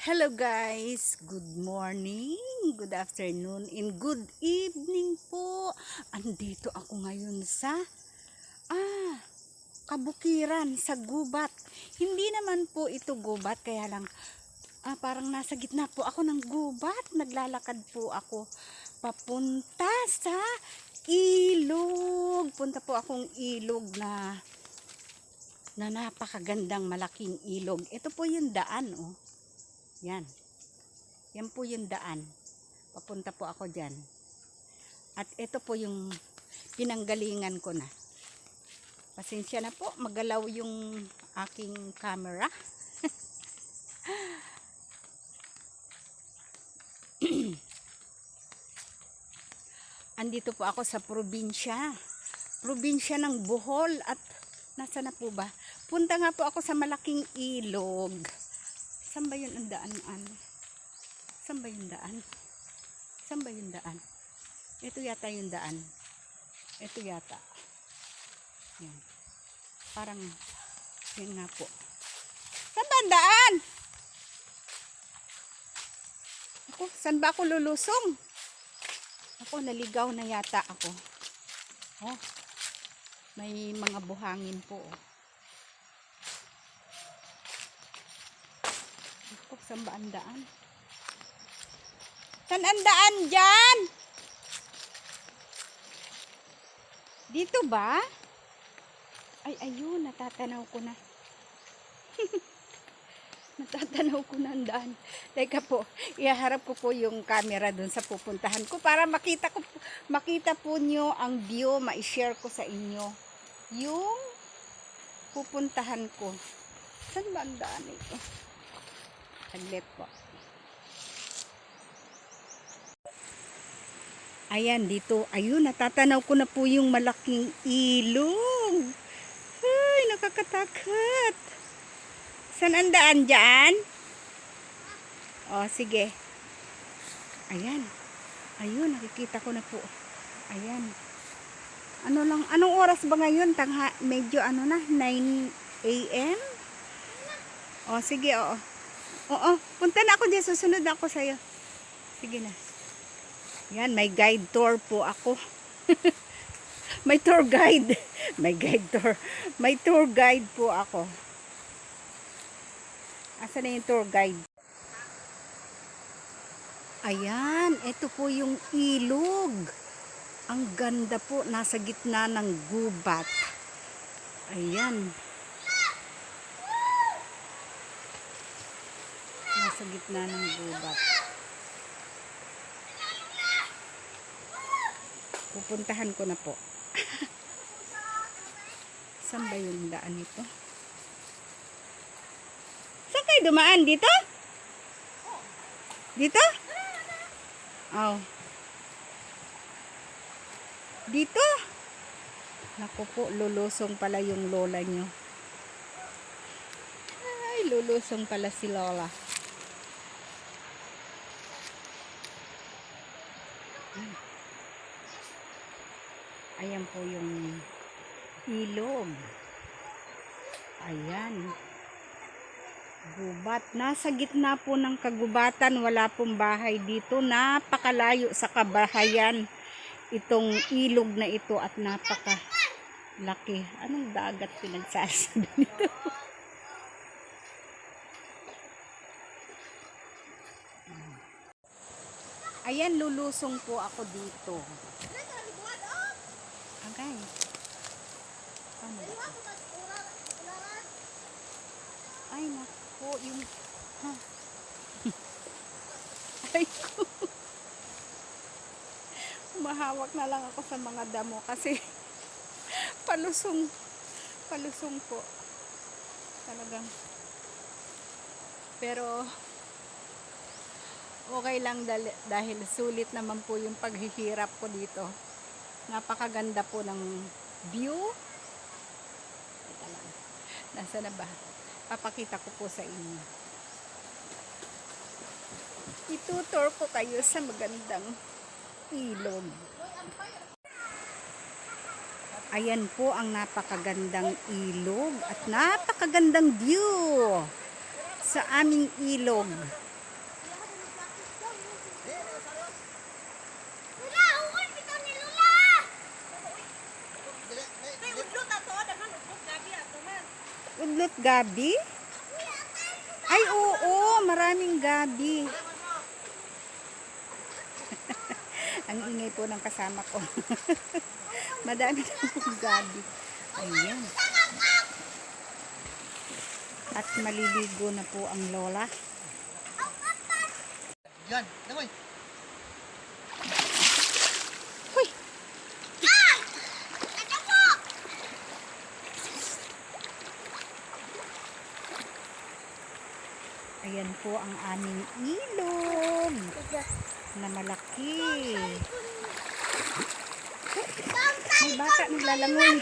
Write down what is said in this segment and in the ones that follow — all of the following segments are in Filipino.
Hello guys, good morning, good afternoon, and good evening po. Andito ako ngayon sa ah, kabukiran sa gubat. Hindi naman po ito gubat, kaya lang ah, parang nasa gitna po ako ng gubat. Naglalakad po ako papunta sa ilog. Punta po akong ilog na na napakagandang malaking ilog. Ito po yung daan, oh. Yan. Yan po yung daan. Papunta po ako dyan. At ito po yung pinanggalingan ko na. Pasensya na po, magalaw yung aking camera. Andito po ako sa probinsya. Probinsya ng Bohol at nasa na po ba? Punta nga po ako sa malaking ilog. Saan ba yun ang daan? An? Saan ba yung daan? Saan ba yung daan? Ito yata yung daan. Ito yata. Yan. Parang, yan nga po. Saan ba ang daan? Ako, saan ba ako lulusong? Ako, naligaw na yata ako. Oh, may mga buhangin po. Oh. Saan ba ang daan? Saan ang daan dyan? Dito ba? Ay, ayun, natatanaw ko na. natatanaw ko na ang daan. Teka po, iharap ko po yung camera dun sa pupuntahan ko para makita ko makita po nyo ang view, ma-share ko sa inyo. Yung pupuntahan ko. Saan ba ang daan ito? Saglit po. Ayan, dito. Ayun, natatanaw ko na po yung malaking ilog. Ay, nakakatakot. Saan ang daan dyan? O, sige. Ayan. Ayun, nakikita ko na po. Ayan. Ano lang, anong oras ba ngayon? Tangha, medyo ano na, 9 a.m.? O, sige, oo. Oo, punta na ako dyan. Susunod ako sa'yo. Sige na. Yan, may guide tour po ako. may tour guide. may guide tour. May tour guide po ako. Asa na yung tour guide? Ayan, ito po yung ilog. Ang ganda po, nasa gitna ng gubat. Ayan. Nasa gitna ng gubat. Pupuntahan ko na po. Saan ba yung daan nito? Saan kayo dumaan? Dito? Dito? Oh. Dito? Naku po, lulusong pala yung lola nyo. Ay, lulusong pala si lola. Ayan po yung ilog. Ayan. Gubat. Nasa gitna po ng kagubatan. Wala pong bahay dito. Napakalayo sa kabahayan itong ilog na ito at napaka laki. Anong dagat pinagsasabi nito? Ayan, lulusong po ako dito. Agay. Ano ba? Ay, naku, yung... Ha? Ay, ko. Mahawak na lang ako sa mga damo kasi palusong, palusong po. Talagang. Pero, okay lang dahil sulit naman po yung paghihirap ko dito. Napakaganda po ng view. Teka lang. Nasa na ba? Papakita ko po sa inyo. Itutur ko kayo sa magandang ilog. Ayan po ang napakagandang ilog at napakagandang view sa aming ilog. Udlot gabi? Ay, oo, maraming gabi. Ang ingay po ng kasama ko. Madami na pong gabi. Ayan. At maliligo na po ang lola. Yan, damoy. Ayan po ang aming ilog na malaki. May bata naglalangoy.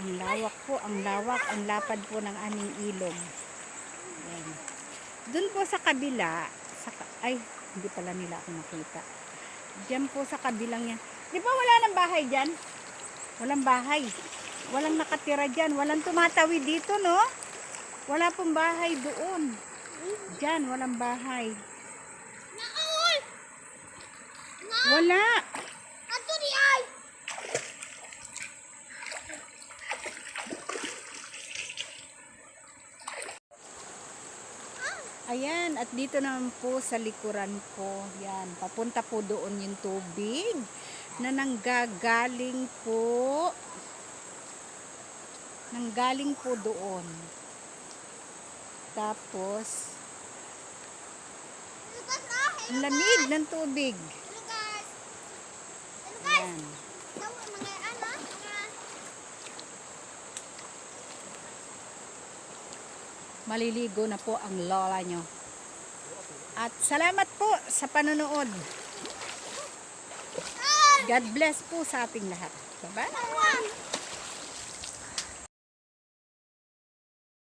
Ang lawak po, ang lawak, ang lapad po ng aming ilog. Doon po sa kabila, sa, ay, hindi pala nila ako nakita. Diyan po sa kabilang yan. Di ba wala nang bahay dyan? Walang bahay. Walang nakatira dyan. Walang tumatawid dito, no? Wala pong bahay doon. Diyan, walang bahay. Naul! Wala. Ato di ay! Ayan, at dito naman po sa likuran ko, yan, papunta po doon yung tubig na nanggagaling po, nanggaling po doon. Tapos, ang lamig ng tubig. Lukas! Lukas! Yan. Daw, mga? Mga... Maliligo na po ang lola nyo. At salamat po sa panonood. God bless po sa ating lahat. Bye-bye.